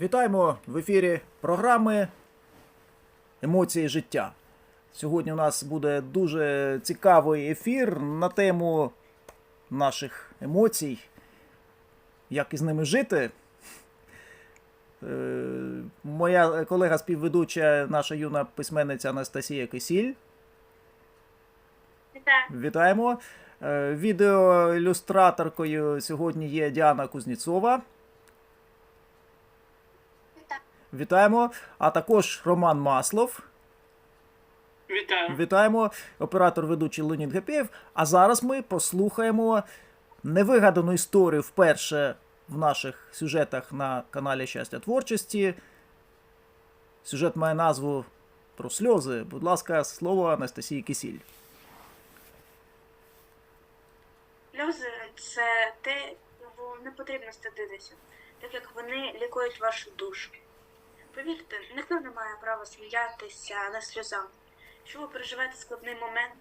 Вітаємо в ефірі програми Емоції життя. Сьогодні у нас буде дуже цікавий ефір на тему наших емоцій, як із ними жити. Е, Моя колега співведуча, наша юна письменниця Анастасія Кисіль. Вітаю. Вітаємо. Е, Відеоілюстраторкою сьогодні є Діана Кузніцова. Вітаю. Вітаємо. А також Роман Маслов. Вітаю. Вітаємо. Оператор ведучий Леонід Гапєєв. А зараз ми послухаємо невигадану історію вперше в наших сюжетах на каналі Щастя Творчості. Сюжет має назву про сльози. Будь ласка, слово Анастасії Кисіль. Сльози це те, чого не потрібно стидитися, так як вони лікують вашу душу. Повірте, ніхто не має права сміятися на сльозах. Якщо ви переживаєте складний момент,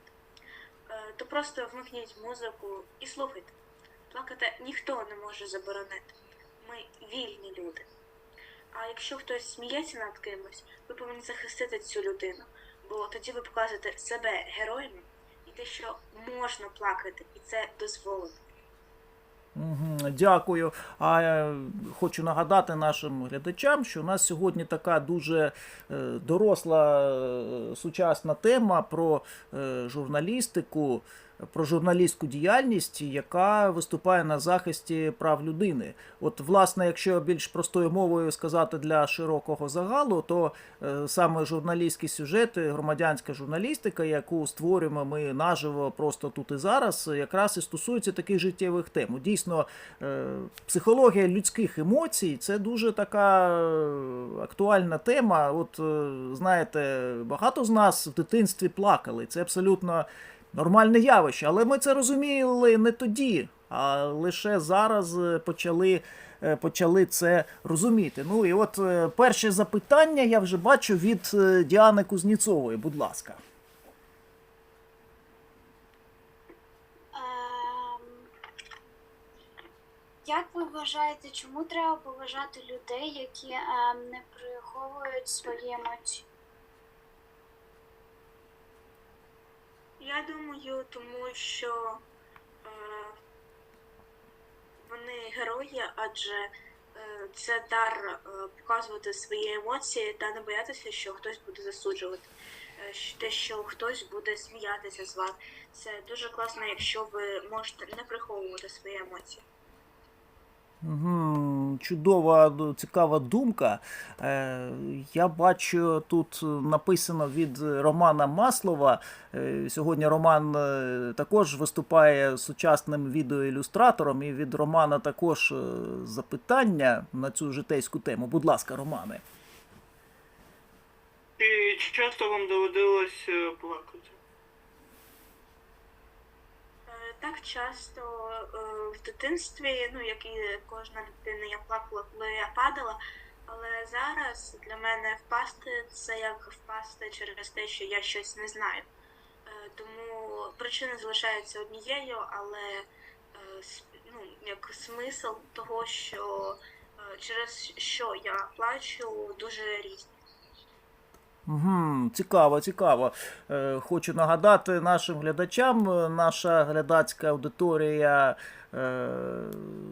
е, то просто вмикніть музику і слухайте. Плакати ніхто не може заборонити. Ми вільні люди. А якщо хтось сміється над кимось, ви повинні захистити цю людину, бо тоді ви покажете себе героями і те, що можна плакати, і це дозволено. Дякую. А е, хочу нагадати нашим глядачам, що у нас сьогодні така дуже е, доросла е, сучасна тема про журналістику, про журналістську діяльність, яка виступає на захисті прав людини. От, власне, якщо більш простою мовою сказати для широкого загалу, то е, саме журналістські сюжети, громадянська журналістика, яку створюємо ми наживо просто тут і зараз, якраз і стосується таких життєвих тем. Дійсно, е, психологія людських емоцій це дуже така е, актуальна тема. От е, знаєте, багато з нас в дитинстві плакали. Це абсолютно нормальне явище, але ми це розуміли не тоді, а лише зараз е, почали. е, Почали це розуміти. Ну і от е, перше запитання я вже бачу від е, Діани Кузніцової. Будь ласка. Ем, Як ви вважаєте, чому треба поважати людей, які ем, не приховують свої емоції? Я думаю, тому що е, вони герої, адже е, це дар е, показувати свої емоції та не боятися, що хтось буде засуджувати. Е, Те, що хтось буде сміятися з вас. Це дуже класно, якщо ви можете не приховувати свої емоції. Угу, чудова, цікава думка. Е, я бачу тут написано від Романа Маслова. Е, сьогодні Роман е, також виступає сучасним відеоілюстратором, і від Романа також запитання на цю житейську тему. Будь ласка, Романе. І чи часто вам доводилось плакати? Так часто в дитинстві, ну як і кожна дитина, я плакала, коли я падала. Але зараз для мене впасти це як впасти через те, що я щось не знаю. Е, Тому причина залишається однією, але е, ну, як смисл того, що е, через що я плачу, дуже різні. Угу, цікаво, цікаво. Хочу нагадати нашим глядачам, наша глядацька аудиторія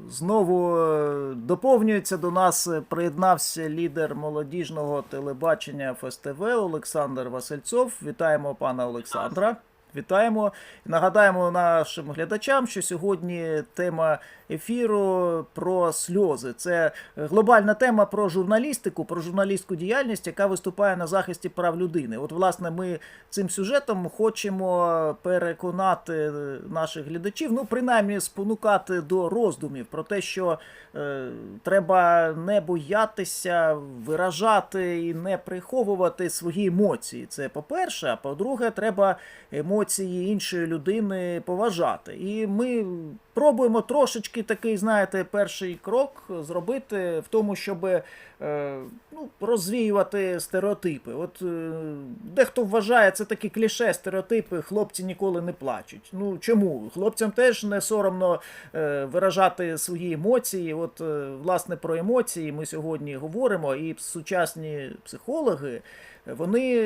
знову е, доповнюється до нас. е, Приєднався лідер молодіжного телебачення ФСТВ Олександр Васильцов. Вітаємо пана Олександра. Вітаємо. Нагадаємо нашим глядачам, що сьогодні тема ефіру про сльози. Це глобальна тема про журналістику, про журналістську діяльність, яка виступає на захисті прав людини. От, власне, ми цим сюжетом хочемо переконати наших глядачів, ну, принаймні, спонукати до роздумів про те, що е, треба не боятися виражати і не приховувати свої емоції. Це по-перше, а по-друге, треба емоції іншої людини поважати. І ми пробуємо трошечки такий, знаєте, перший крок зробити в тому, щоб е, ну, розвіювати стереотипи. От е, дехто вважає це такі кліше, стереотипи, хлопці ніколи не плачуть. Ну чому? Хлопцям теж не соромно е, виражати свої емоції. От, власне, про емоції ми сьогодні говоримо, і сучасні психологи. Вони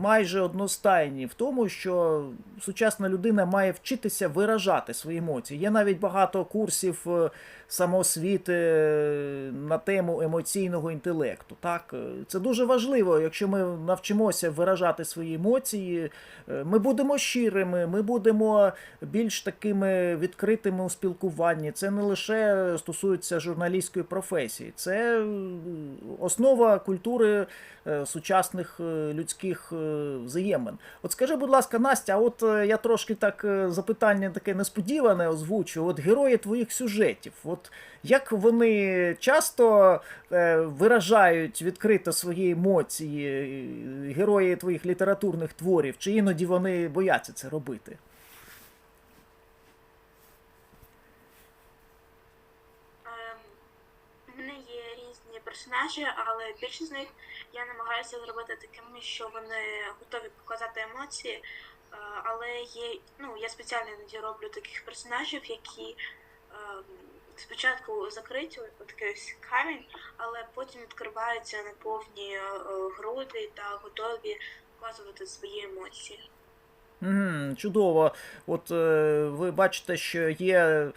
майже одностайні в тому, що сучасна людина має вчитися виражати свої емоції. Є навіть багато курсів е, самоосвіти е, на тему емоційного інтелекту. Так, це дуже важливо. Якщо ми навчимося виражати свої емоції, е, ми будемо щирими, ми будемо більш такими відкритими у спілкуванні. Це не лише стосується журналістської професії, це основа культури е, сучасних е, людських е, взаємин. От скажи, будь ласка, Настя, от е, я трошки так запитання таке несподіване озвучу. От герої твоїх сюжетів, от як вони часто виражають відкрито свої емоції, герої твоїх літературних творів, чи іноді вони бояться це робити? Ем, персонажі, але більшість з них я намагаюся зробити такими, що вони готові показати емоції. Е, Але є, ну, я спеціально іноді роблю таких персонажів, які ем, спочатку закриті, такий камінь, але потім відкриваються на повні е, груди та готові показувати свої емоції. Чудово. От е, ви бачите, що є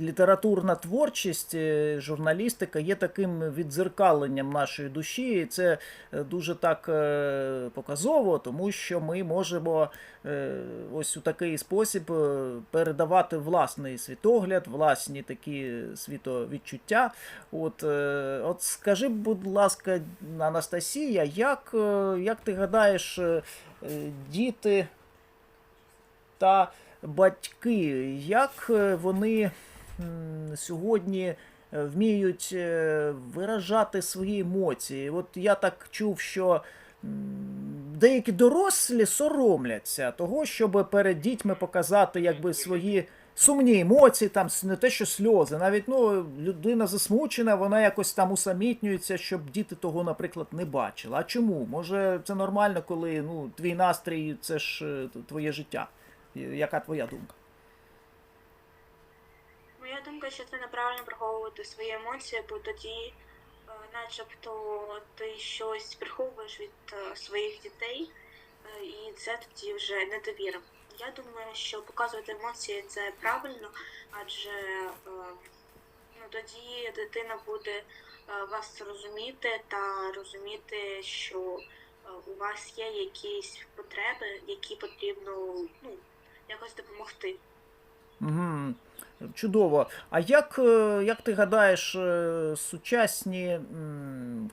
літературна творчість, е, журналістика є таким відзеркаленням нашої душі. І це е, дуже так е, показово, тому що ми можемо ось у такий спосіб передавати власний світогляд, власні такі світовідчуття. От, от скажи, будь ласка, Анастасія, як, як ти гадаєш, діти та батьки, як вони сьогодні е, вміють е, виражати свої емоції? От я так чув, що деякі дорослі соромляться того, щоб перед дітьми показати якби свої. Сумні емоції, там не те, що сльози. Навіть ну, людина засмучена, вона якось там усамітнюється, щоб діти того, наприклад, не бачили. А чому? Може, це нормально, коли ну, твій настрій це ж е, твоє життя. Яка твоя думка? Думка, що це неправильно приховувати свої емоції, бо тоді, е, начебто, ти щось приховуєш від е, своїх дітей, е, і це тоді вже недовіра. Я думаю, що показувати емоції це правильно, адже ну, тоді дитина буде вас розуміти та розуміти, що у вас є якісь потреби, які потрібно ну, якось допомогти. Угу. Чудово. А як, е, як ти гадаєш, е, сучасні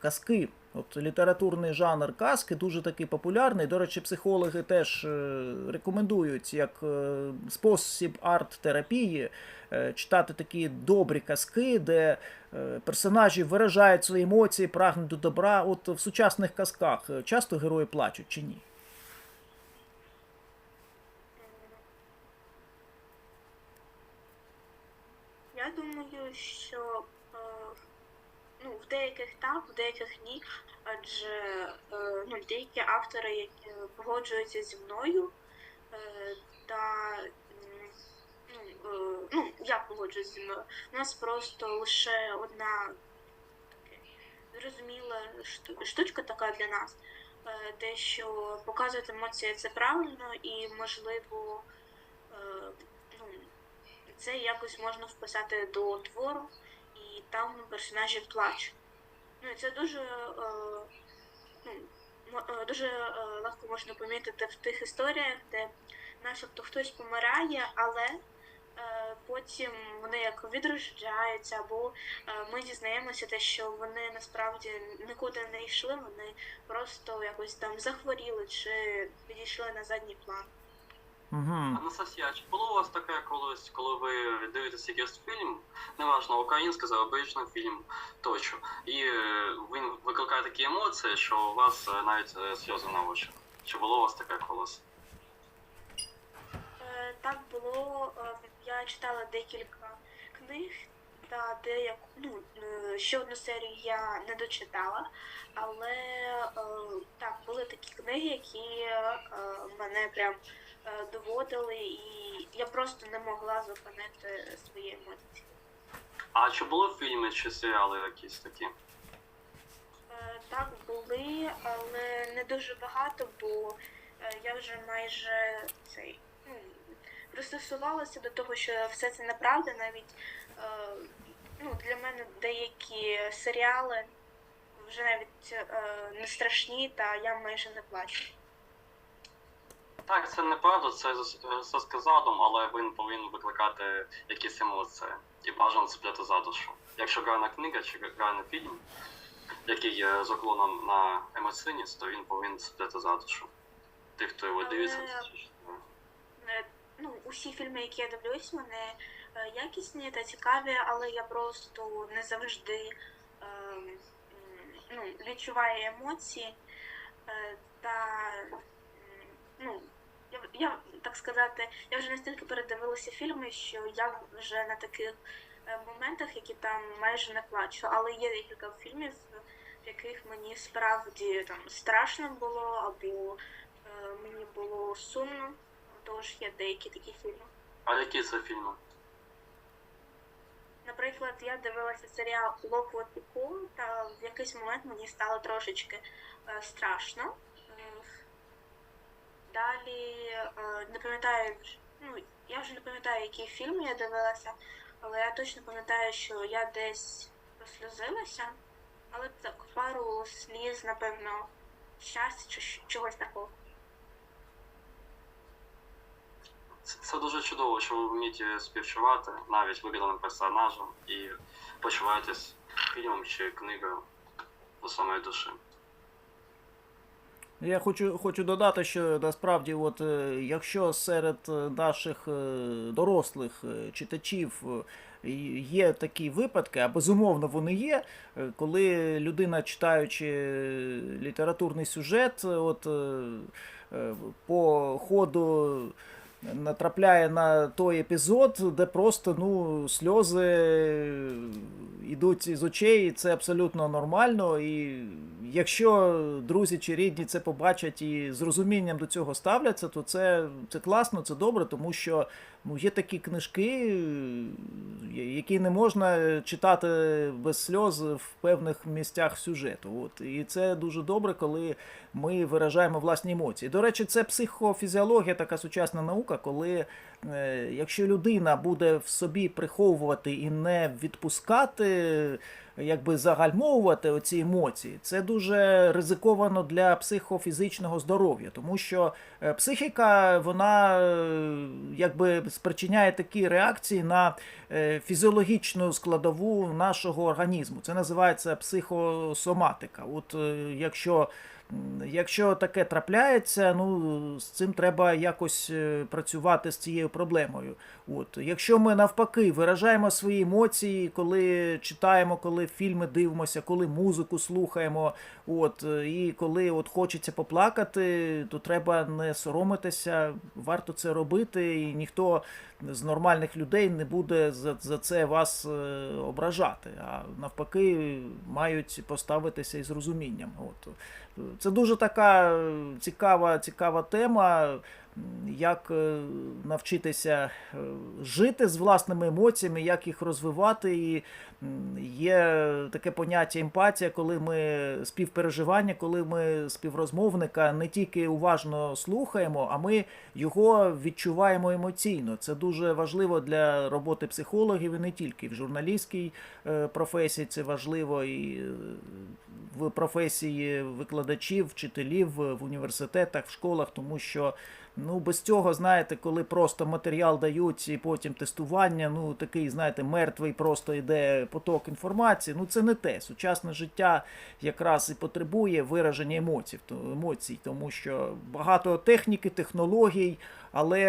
казки, от літературний жанр казки дуже такий популярний. До речі, психологи теж е, рекомендують як спосіб арт-терапії читати такі добрі казки, де персонажі виражають свої емоції, прагнуть до добра. От в сучасних казках часто герої плачуть чи ні? Я думаю, що е, ну, в деяких так, в деяких ні. Адже е, ну, деякі автори, які погоджуються зі мною, е, та ну, я погоджуюся зі мною. У нас просто лише одна зрозуміла шту- штучка така для нас. Те, що показувати емоції це правильно і можливо. Це якось можна вписати до твору, і там персонажі плачуть. Ну і це дуже, е, ну, е, дуже е, легко можна помітити в тих історіях, де начебто хтось помирає, але потім вони як відрождаються, або ми дізнаємося те, що вони насправді нікуди не йшли, вони просто якось там захворіли чи відійшли на задній план. Угу. Анастасія, чи було у вас таке колись, коли ви дивитесь якийсь фільм, неважно, український, зарубіжний фільм тощо, і е, він викликає такі емоції, що у вас е, навіть е, сльози на очах? Чи було у вас таке колись? Так було я читала декілька книг та деяку, ну, ще одну серію я не дочитала, але так, були такі книги, які мене прям доводили, і я просто не могла зупинити свої емоції. А чи були фільми чи серіали якісь такі? Е, Так, були, але не дуже багато, бо е, я вже майже цей ну, пристосувалася до того, що все це неправда. Навіть е, ну, для мене деякі серіали вже навіть е, не страшні, та я майже не плачу. Так, це неправда, це з- все з але він повинен викликати якісь емоції і бажано цепляти за душу. Якщо гарна книга чи гарний фільм, який є з уклоном на емоційність, то він повинен цепляти за душу. Тих, хто його дивиться, це ж, е, Е, Ну, усі фільми, які я дивлюсь, вони е, якісні та цікаві, але я просто не завжди е, ну, відчуваю емоції. Е, Та я, так сказати, я вже настільки передивилася фільми, що я вже на таких е, моментах, які там майже не плачу. Але є декілька фільмів, в яких мені справді там страшно було або е, мені було сумно. Тож є деякі такі фільми. А які це фільми? Наприклад, я дивилася серіал Cool, та в якийсь момент мені стало трошечки е, страшно. Далі е, не пам'ятаю, ну я вже не пам'ятаю, який фільм я дивилася, але я точно пам'ятаю, що я десь просльозилася, але так пару сліз, напевно, щастя чи чогось такого. Це, дуже чудово, що ви вмієте співчувати навіть вигаданим персонажем і почуваєтесь фільмом чи книгою до самої душі. Я хочу, хочу додати, що насправді, от, е, якщо серед е, наших е, дорослих читачів є такі випадки, а безумовно вони є, коли людина, читаючи літературний сюжет, от, по ходу натрапляє на той епізод, де просто ну, сльози йдуть з очей, і це абсолютно нормально. І якщо друзі чи рідні це побачать і з розумінням до цього ставляться, то це, це класно, це добре, тому що ну, є такі книжки, е, які не можна читати без сльоз в певних місцях сюжету. От. І це дуже добре, коли ми виражаємо власні емоції. До речі, це психофізіологія, така сучасна наука, коли е, якщо людина буде в собі приховувати і не відпускати, якби загальмовувати оці емоції, це дуже ризиковано для психофізичного здоров'я, тому що е, психіка вона е, якби спричиняє такі реакції на е, фізіологічну складову нашого організму. Це називається психосоматика. От якщо Якщо таке трапляється, ну з цим треба якось е, працювати з цією проблемою. От якщо ми навпаки виражаємо свої емоції, коли читаємо, коли фільми дивимося, коли музику слухаємо, от і коли от хочеться поплакати, то треба не соромитися, варто це робити, і ніхто з нормальних людей не буде за, за це вас е, ображати, а навпаки, мають поставитися із розумінням. От. Це дуже така е, цікава, цікава тема, як е, навчитися е, жити з власними емоціями, як їх розвивати. І є таке поняття емпатія, коли ми співпереживання, коли ми співрозмовника не тільки уважно слухаємо, а ми його відчуваємо емоційно. Це дуже важливо для роботи психологів і не тільки в журналістській е, професії. Це важливо і в професії викладачів, вчителів в університетах, в школах, тому що ну без цього, знаєте, коли просто матеріал дають і потім тестування, ну такий, знаєте, мертвий просто йде поток інформації. Ну це не те. Сучасне життя якраз і потребує вираження емоцій, то- емоцій, тому що багато техніки, технологій. Але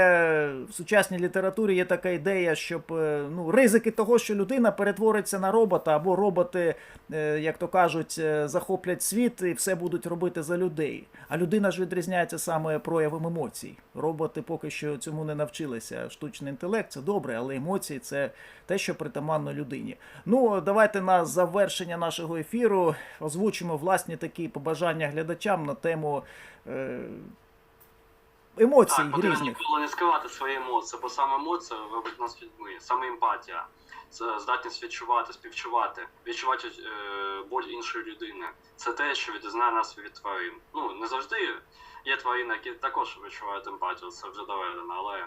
в сучасній літературі є така ідея, щоб е, ну, ризики того, що людина перетвориться на робота, або роботи, е, як то кажуть, е, захоплять світ і все будуть робити за людей. А людина ж відрізняється саме проявом емоцій. Роботи поки що цьому не навчилися. Штучний інтелект це добре, але емоції це те, що притаманно людині. Ну, давайте на завершення нашого ефіру озвучимо власні такі побажання глядачам на тему е, емоцій Так, потрібно різних. ніколи не скривати свої емоції, бо саме емоція робить нас людьми, саме емпатія. Це здатність відчувати, співчувати, відчувати е, боль іншої людини. Це те, що відрізняє нас від тварин. Ну, не завжди є тварини, які також відчувають емпатію, це вже доведено, але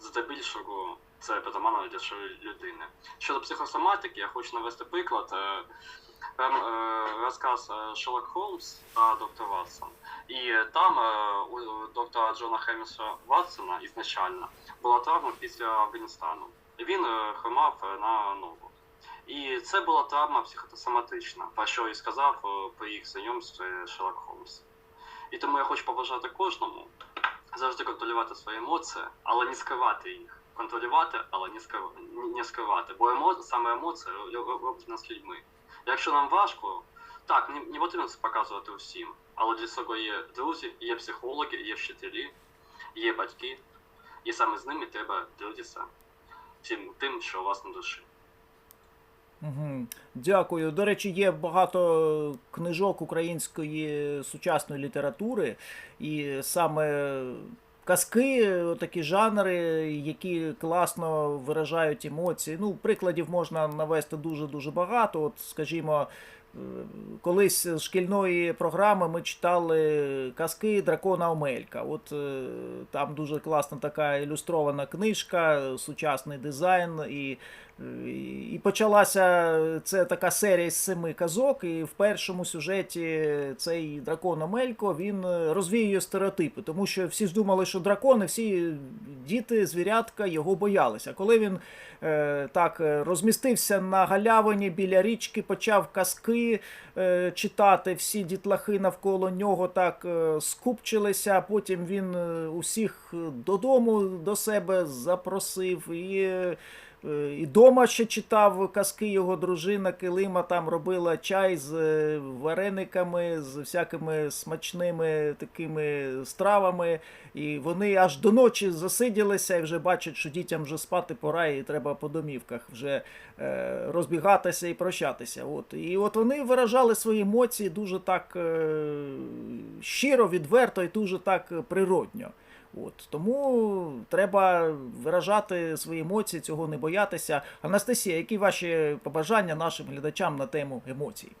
здебільшого це притаманно для людини. Щодо психосоматики, я хочу навести приклад. Е, е, розказ е, Шерлок Холмс та доктор Ватсон. І там у доктора Джона Хеміса Ватсона ізначально була травма після Афганістану. Він хромав на ногу. І це була травма психосоматична, про що і сказав при їх знайомстві Шерлок Холмс. І тому я хочу побажати кожному завжди контролювати свої емоції, але не скривати їх. Контролювати, але не скривати, не скривати. Бо емо... саме емоції роблять нас людьми. Якщо нам важко, так, не, не потрібно це показувати усім. Але для цього є друзі, є психологи, є вчителі, є батьки. І саме з ними треба ділитися всім тим, що у вас на душі. Дякую. До речі, є багато книжок української сучасної літератури, і саме казки, такі жанри, які класно виражають емоції. Ну, прикладів можна навести дуже-дуже багато. От, скажімо, е, колись з шкільної програми ми читали казки Дракона Омелька. От е, там дуже класна така ілюстрована книжка, сучасний дизайн і. І почалася це така серія з семи казок, і в першому сюжеті цей дракон Омелько він розвіює стереотипи, тому що всі ж думали, що дракони, всі діти, звірятка його боялися. Коли він е, так е, розмістився на галявині біля річки, почав казки е, читати, всі дітлахи навколо нього так е, скупчилися. Потім він е, усіх додому до себе запросив і. Е, І дома ще читав казки його дружина Килима там робила чай з е, варениками, з всякими смачними такими стравами. І вони аж до ночі засиділися і вже бачать, що дітям вже спати пора, і треба по домівках вже е, розбігатися і прощатися. От. І от вони виражали свої емоції дуже так щиро, відверто і дуже так природньо. От тому треба виражати свої емоції, цього не боятися. Анастасія, які ваші побажання нашим глядачам на тему емоцій?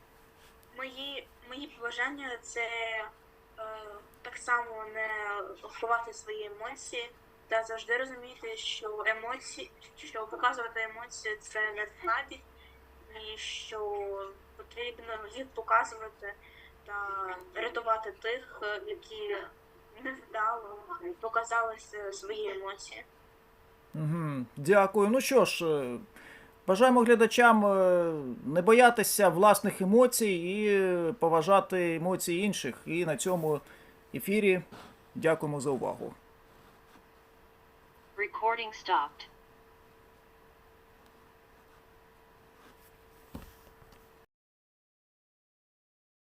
Мої, мої побажання це е, так само не ховати свої емоції та завжди розуміти, що емоції, що показувати емоції це не знати, і що потрібно їх показувати та рятувати тих, е, невдало показали свої емоції. Угу, дякую. Ну що ж, е, бажаємо глядачам е, не боятися власних емоцій і е, поважати емоції інших. І на цьому ефірі дякуємо за увагу. Recording stopped.